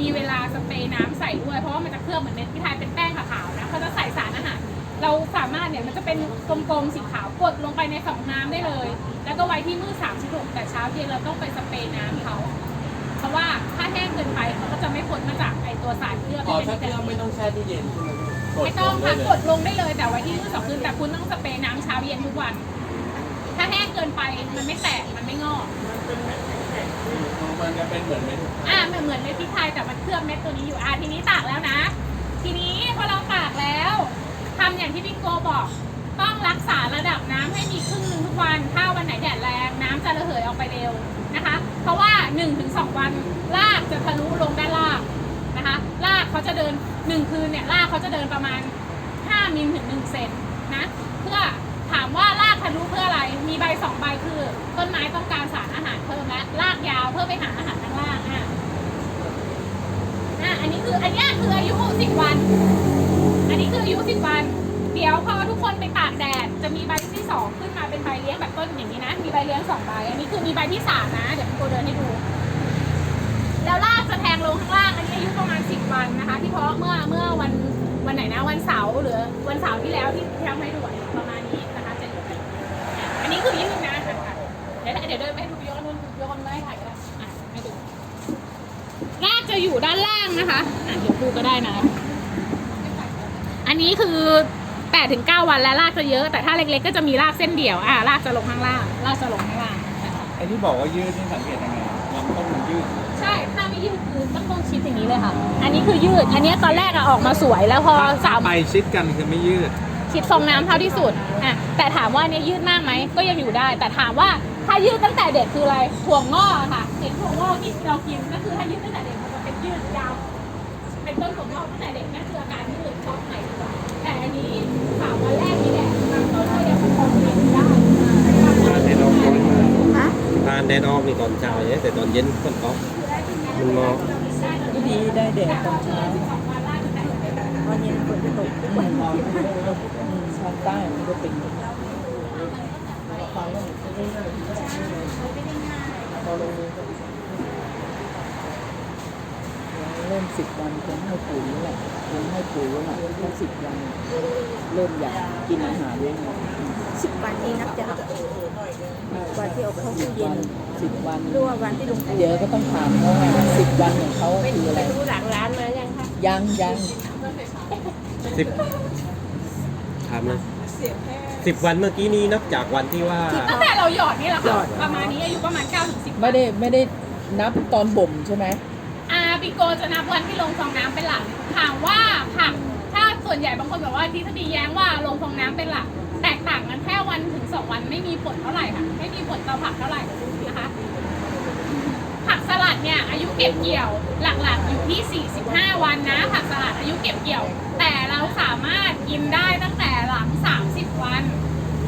มีเวลาสเปรย์น้ำใส่ด้วย เพราะว่ามันจะเคลือบเหมือนเม็ดพริกไทยเป็นแป้งขาวๆนะเขาจะใส่สารอาหาร เราสามารถเนี่ยมันจะเป็นกลมๆสีขาวกดลงไปในสองน้ำได้เลย แล้วก็ไว้ที่มือสามชั่วโมงแต่เช้าเย็นเราต้องไปสเปรย์น้ำเขา เพราะว่าถ้าแห้งเกินไปเขาก็จะไม่พ้นมาจากไอตัวสารเคลือบอ๋อที่ถ้าเป็นเครื่องไม่ต้องแช่ตู้เย็นใช่ไหมกดไม่ต้องลค่ะงกดลงได้เลยแต่ไว้ที่มือสองคืนแต่คุณต้องสเปรย์น้ำเช้าเย็นทุกวัน ถ้าแห้งเกินไปมันไม่แตกมันไม่งอก มัน จะเป็นเหมือนเม็ดอ่ามันเหมือนเม็ดพริกไทยแต่มันเคลือบเม็ดตัวนี้อยู่อะทีนี้ตากแล้วนะ ทีนี้พอเราตากแล้วทำอย่างที่พี่โกบอก ต้องรักษาระดับน้ำให้มีครึ่งหนึ่งทุกวันถ้าวันไหนแดดแรงน้ำจะระเหยออกไปเร็วนะคะ เพราะว่า 1-2 วันรากจะทะลุลงด้านล่างนะคะรากเขาจะเดิน 1 คืนเนี่ยรากเขาจะเดินประมาณ 5มิลถึง1เซนนะเพื่อ ถามว่ารากทะลุเพื่ออะไร มีใบสองใบคือ ต้นไม้ต้องการสารอาหารเพิ่มและรากยาวเพื่อไปหาอาหารข้างล่างอะอะอันนี้คืออันนี้คืออายุ10วัน อันนี้คืออายุ10วัน เดี๋ยวพอทุกคนไปตากแดดจะมีใบที่สองขึ้นมาเป็นใบเลี้ยงแบบต้นอย่างนี้นะ มีใบเลี้ยงสองใบ อันนี้คือมีใบที่สามนะ เดี๋ยวพี่โกเดินให้ดูแล้วรากจะแทงลงข้างล่าง อันนี้อายุประมาณ10วันนะคะที่เพาะเมื่อเมื่อวันวันไหนนะวันเสาร์หรือวันเสาร์ที่แล้วที่ที่ทำให้ดูประมาณ อยู่ด้านล่างนะคะอะเดี๋ยวดูก็ได้นะ อันนี้คือ8ถึง9วันแล้วรากจะเยอะ แต่ถ้าเล็กๆก็จะมีรากเส้นเดี่ยวอ่ารากจะลงข้างล่างรากจะลงข้างล่างนะคะไอ้ที่บอกว่ายืดนี่สังเกตยังไงลำต้นมันยืด ใช่ถ้าไม่ยืดคือต้องต้องชิดอย่างนี้เลยค่ะ อันนี้คือยืด อันนี้ตอนแรกอะออกมาสวยแล้วพอสามไปชิดกันคือไม่ยืด ชิดฟองน้ำเท่าที่สุดอะแต่ถามว่าเนี่ยยืดมากไหมก็ยังอยู่ได้ แต่ถามว่าถ้ายืดตั้งแต่เด็กคืออะไรถั่วงอกอะค่ะเห็นถั่วงอกที่เรากินก็คือถ้ายืดตั้งแต่เด็กมันจะเป็น ยืดยาวเป็นต้นถั่วงอกตั้งแต่เด็กนั่นคืออาการยืดช็อกไหนดีกว่าแต่อันนี้สามวันแรกนี่แหละบางต้นก็ยังพอทานได้ทานแดดออกก่อนทานแดดออกนี่ตอนเช้าเนี่แต่ตอนเย็นฝนตกมันมองดีได้แดดตอนเช้าสองวันแรกตั้งแต่เด็กตอนเย็นฝนจะตกทุกวันอืมภาคใต้มันก็เป็ เริ่มสิบวันคงให้ปุ๋ยแหละคงให้ปุ๋ยแหละถ้าสิบวันเริ่มอยากกินอาหารแล้วสิบวันนี้นับจากวันที่เอาเข้าตู้เย็นสิบวันหรือว่าวันที่ลงปูเดี๋ยวก็ต้องถามเขาไงสิบวันของเขาคืออะไรดูหลังร้านมายังคะยังยังสิบถามเลยสิบวันเมื่อกี้นี้นับจากวันที่ว่าตั้งแต่เราหยอดนี่แหละค่ะประมาณนี้อายุประมาณ9ถึง10ไม่ได้ไม่ได้นับตอนบ่มใช่ไหม ปิโกจะนับวันที่ลงฟองน้ำเป็นหลัก ถามว่าผักถ้าส่วนใหญ่บางคนบอกว่าทฤษฎีแย้งว่าลงฟองน้ำเป็นหลัก แตกต่างกันแค่วันถึงสองวันไม่มีผลเท่าไหร่ค่ะ ไม่มีผลต่อผักเท่าไหร่นะคะผักสลัดเนี่ยอายุเก็บเกี่ยวหลักๆอยู่ที่ 45 วันนะผักสลัดอายุเก็บเกี่ยว แต่เราสามารถกินได้ตั้งแต่หลัง 30 วัน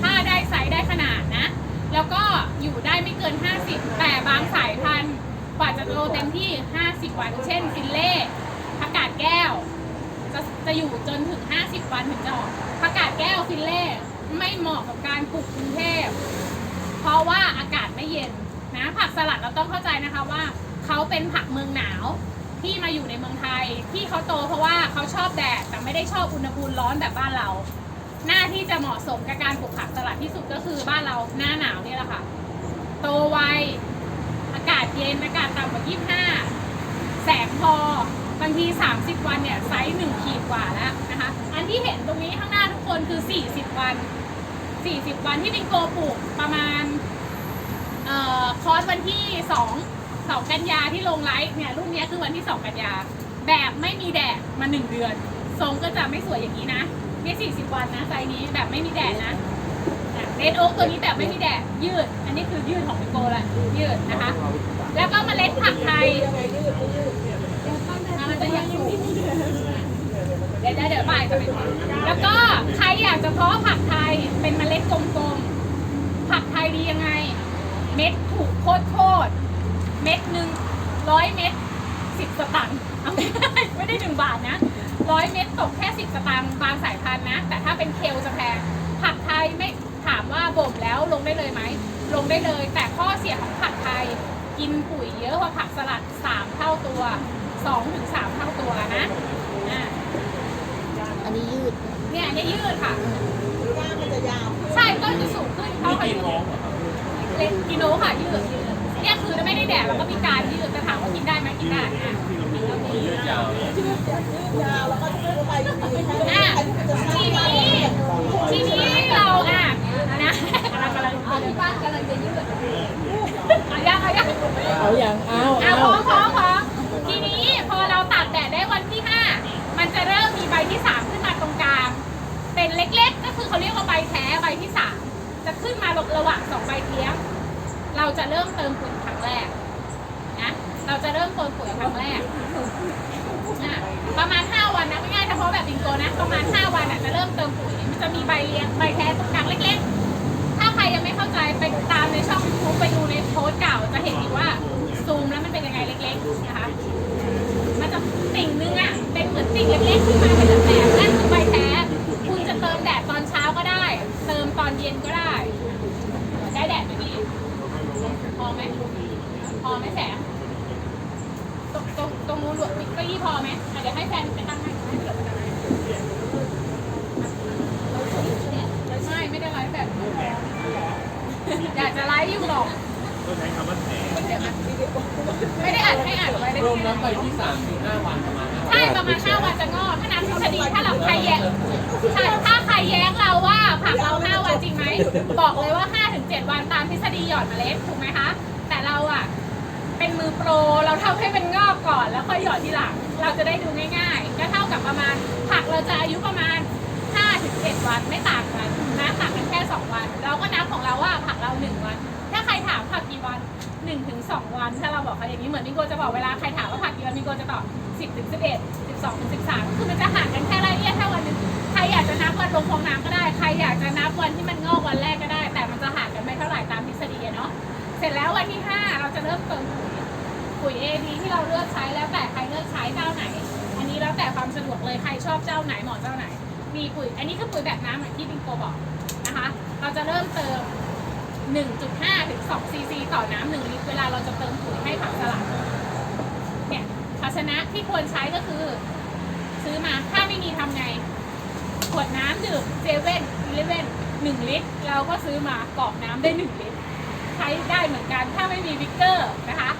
ถ้าได้ไซส์ได้ขนาดนะ แล้วก็อยู่ได้ไม่เกิน 50 แต่บางสายพันธุ์ กว่าจะโตเต็มที่ 50 วัน เช่นฟิลเล่ผักกาดแก้ว จะจะอยู่จนถึง 50 วันถึงจะออกผักกาดแก้วฟิลเล่ไม่เหมาะกับการปลูกกรุงเทพ เพราะว่าอากาศไม่เย็นนะ ผักสลัดเราต้องเข้าใจนะคะว่าเขาเป็นผักเมืองหนาวที่มาอยู่ในเมืองไทยที่เขาโตเพราะว่าเขาชอบแดดแต่ไม่ได้ชอบอุณหภูมิร้อนแบบบ้านเรา หน้าที่จะเหมาะสมกับการปลูกผักสลัดที่สุดก็คือบ้านเราหน้าหนาวนี่แหละค่ะ โตไวอากาศเย็นอากาศ ต่ำกว่าแสงพอบางที 30 วันเนี่ยไซส์หนึ่งขีดกว่าแล้วนะคะ อันที่เห็นตรงนี้ข้างหน้าทุกคนคือ 40 วัน 40 วันที่เป็นโกปลูกประมาณเอ่อคอร์สวันที่ 2 2 กันยาที่ลงไลฟ์เนี่ยรุ่นนี้คือวันที่ 2 กันยา แบบไม่มีแดดมา 1 เดือน ทรงก็จะไม่สวยอย่างนี้นะนี่40 วันนะไซส์นี้แบบไม่มีแดดนะเรดโอ๊กตัวนี้แบบไม่มีแดดยืด อันนี้คือยืดของพี่โกละยืดนะคะ แล้วก็เมล็ดผักไทยอะมันจะยังอยู่เดี๋ยวเดี๋ยวบ่ายจะไปแล้วก็ใครอยากจะเพาะผักไทยเป็นเมล็ดกลมๆ ผักไทยดียังไง เม็ดถูกโคตรโคตรเม็ดหนึ่งร้อยเม็ดสิบสตังค์เอาไม่ได้ไม่ได้หนึ่งบาทนะร้อยเม็ดตกแค่สิบสตางค์บางสายพันธุ์นะ แต่ถ้าเป็นเคลจะแพงผักไทยไม่ถามว่าบ่มแล้วลงได้เลยไหมลงได้เลย แต่ข้อเสียของผักไท กินปุ๋ยเยอะกว่าผักสลัดสามเท่าตัวสองถึงสามเท่าตัวนะอ่าอันนี้ยืดเนี่ยอันนี้ยืดค่ะใช่ต้นจะสูงขึ้นเขาเขายืดเล็กกิโลค่ะยืดยืดเนี่ยคือไม่ได้แดดแล้วก็มีการยืดแต่ถามว่ากินได้ไหมกินได้อะยืดยาวอะทีนี้ทีนี้เราอะนะกำลังกำลังเอาที่บ้านกำลังจะยืด เอายังเอายังเอาอย่างเอาอะเอาพร้อมพร้อมพร้อมทีนี้พอเราตากแดดได้วันที่ห้ามันจะเริ่มมีใบที่สามขึ้นมาตรงกลาง เป็นเล็กๆ ก็คือเขาเรียกว่าใบแท้ใบที่สามจะขึ้นมาระหว่างสองใบเทียมเราจะเริ่มเติมปุ๋ยครั้งแรกนะเราจะเริ่มเติมปุ๋ยครั้งแรกอะประมาณ 5 วันนะไม่ง่ายเฉพาะแบบบิงโกนะ ประมาณ 5 วันอะจะเริ่มเติมปุ๋ยมันจะมีใบเลี้ยงใบแท้ตรงกลางเล็กๆ ถ้าใครยังไม่เข้าใจไปตามในช่องยูทูบไปดูในโพสต์เก่าจะเห็นอยู่ว่าซูมแล้วมันเป็นยังไงเล็กๆนะคะ มันจะติ่งนึงอะ เป็นเหมือนติ่งเล็กๆขึ้นมาเป็นแบบแบบนั่นคือใบแท้ คุณจะเติมแดดตอนเช้าก็ได้ เติมตอนเย็นก็ได้ ได้แดดไหมพี่ พอไหม พอไหมแสง ตรงตรงนู้นหลวดเก็ยี่พอไหมอะเดี๋ยวให้แฟนไปตั้งให้ให้เหลือไปตั้งให้ไม่ไม่ได้ไลฟ์แบบนี้อยากจะไลฟ์อยู่หรอกไม่ได้อัดให้อัดไว้ได้รวมแล้วไปที่สามถึงห้าวันประมาณนั้นใช่ประมาณ5วันจะงอกถ้าน้ำทฤษฎีถ้าเราใครแย้งใช่ถ้าใครแย้งเราว่าผักเรา5วันจริงไหมบอกเลยว่า5ถึง7วันตามทฤษฎีหยอดเมล็ดถูกไหมคะ แต่เราอะ เป็นมือโปร เราทำให้เป็นงอกก่อน แล้วค่อยหยอดทีหลัง เราจะได้ดูง่ายๆ ก็เท่ากับประมาณผักเราจะอายุประมาณ5ถึง7วันไม่ต่างกันนะต่างกันแค่ 2 วัน เราก็นับของเราว่าผักเรา 1 วัน ถ้าใครถามผักกี่วัน1ถึง2วัน ถ้าเราบอกเขาอย่างนี้เหมือนมิโกจะบอกเวลาใครถามว่าผักกี่วันมิโกจะตอบ 10ถึง11 12ถึง13ก็คือมันจะห่างกันแค่รายละเอียดแค่วันนึงใครอยากจะนับวันลงฟองน้ำก็ได้ ใครอยากจะนับวันที่มันงอกวันแรกก็ได้ แต่มันจะห่างกันไม่เท่าไหร่ตามทฤษฎีเนาะเสร็จแล้ววันที่ 5 เราจะเริ่มเติมปุ๋ย ปุ๋ย AD ที่เราเลือกใช้แล้วแต่ใครเลือกใช้เจ้าไหน อันนี้แล้วแต่ความสะดวกเลยใครชอบเจ้าไหนเหมาะเจ้าไหน มีปุ๋ย อันนี้คือปุ๋ยแบบน้ำเหมือนที่บิงโกบอกนะคะ เราจะเริ่มเติม 1.5 ถึง2ซีซีต่อน้ำ1ลิตรเวลาเราจะเติมปุ๋ยให้ผักสลัดเนี่ยภาชนะที่ควรใช้ก็คือ ซื้อมาถ้าไม่มีทำไง ขวดน้ำดื่มเซเว่นอีเลเว่นหนึ่งลิตร เราก็ซื้อมากรอกน้ำได้หนึ่งลิตร ใช้ได้เหมือนกันถ้าไม่มีวิกเกอร์นะคะ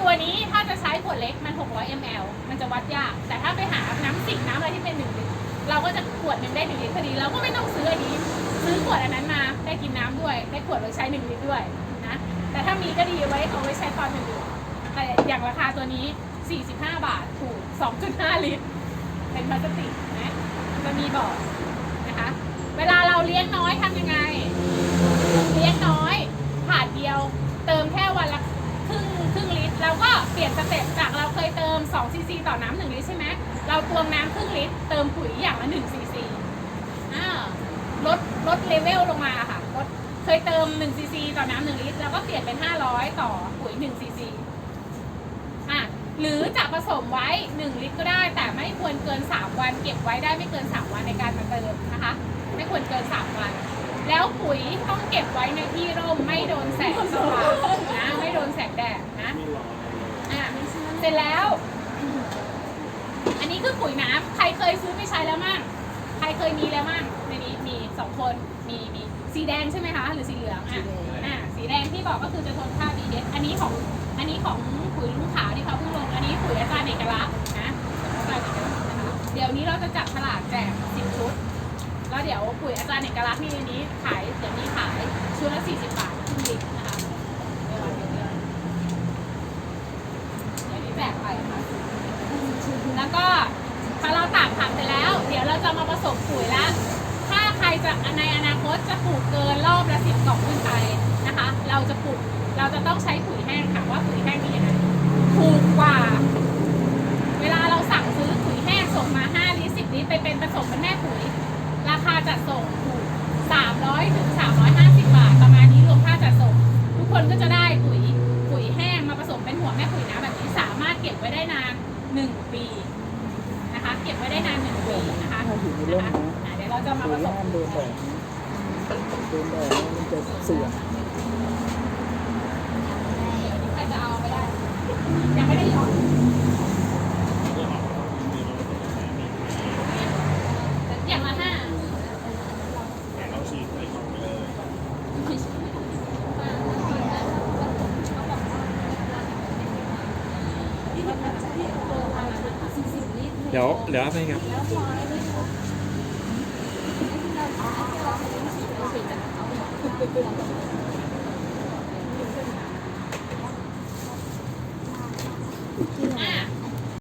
ตัวนี้ถ้าจะใช้ขวดเล็กมัน 600 ml มันจะวัดยาก แต่ถ้าไปหาน้ำสิงน้ำอะไรที่เป็นหนึ่งลิตรเราก็จะขวดหนึ่งได้หนึ่งลิตรพอดีเราก็ไม่ต้องซื้ออันนี้ ซื้อขวดอันนั้นมาได้กินน้ำด้วย ได้ขวดไว้ใช้หนึ่งลิตรด้วยนะแต่ถ้ามีก็ดีไว้เอาไว้ใช้ตอนดื่มๆแต่อย่างราคาตัวนี้ 45 บาทถูก 2.5 ลิตร เป็นพลาสติกนะจะมีบอกนะคะ เวลาเราเลี้ยงน้อยทำยังไง เลี้ยงน้อยถาดเดียว เติมแค่วันละครึ่งครึ่งลิตร เปลี่ยนสเต็ปจากเราเคยเติม2ซีซีต่อน้ำหนึ่งลิตรใช่ไหมเราตวงน้ำครึ่งลิตรเติมปุ๋ยอย่างละ1ซีซีลดลดเลเวลลงมาค่ะลดเคยเติม1ซีซีต่อน้ำหนึ่งลิตรแล้วก็เปลี่ยนเป็น 500 ต่อปุ๋ย1ซีซีอะหรือจะผสมไว้ 1 ลิตรก็ได้ แต่ไม่ควรเกิน 3 วัน เก็บไว้ได้ไม่เกิน 3 วันในการมาเติมนะคะ ไม่ควรเกิน 3 วัน แล้วปุ๋ยต้องเก็บไว้ในที่ร่มไม่โดนแสงสว่างนะไม่โดนแสงแดดนะ เสร็จแล้ว อันนี้คือปุ๋ยน้ำใครเคยซื้อไปใช้แล้วมั่งใครเคยมีแล้วมั่งในนี้มีสองคนมีมีสีแดงใช่ไหมคะหรือสีเหลืองอะอะสีแดงที่บอกก็คือจะทนค่า pH อันนี้ของอันนี้ของปุ๋ยลุงขาวที่เขาเพิ่งลงอันนี้ปุ๋ยอาจารย์เอกลักษณ์นะอาจารย์เอกลักษณ์นะคะเดี๋ยวนี้เราจะจับฉลากแจกสิบชุดแล้วเดี๋ยวปุ๋ยอาจารย์เอกลักษณ์นี่อันนี้ขายเดี๋ยวนี้ขายชุดละ40บาทครึ่งลิตรนะคะเดี๋ยววันเดียวเดียวเดี๋ยวนี้แจกไปค่ะแล้วก็พอเราตากผักเสร็จแล้ว เดี๋ยวเราจะมาผสมปุ๋ยแล้ว ถ้า ใครจะในอนาคตจะปลูกเกินรอบละสิบกล่องขึ้นไปนะคะ เราจะปลูกเราจะต้องใช้ปุ๋ยแห้งค่ะว่าปุ๋ยแห้งมียังไงถูกกว่า ตูนออกมันจะเสื่อมใครจเอาไม่ได้ ยังไม่ได้ย้อนเดี๋ยวเดี๋ยวอะไรครับ เ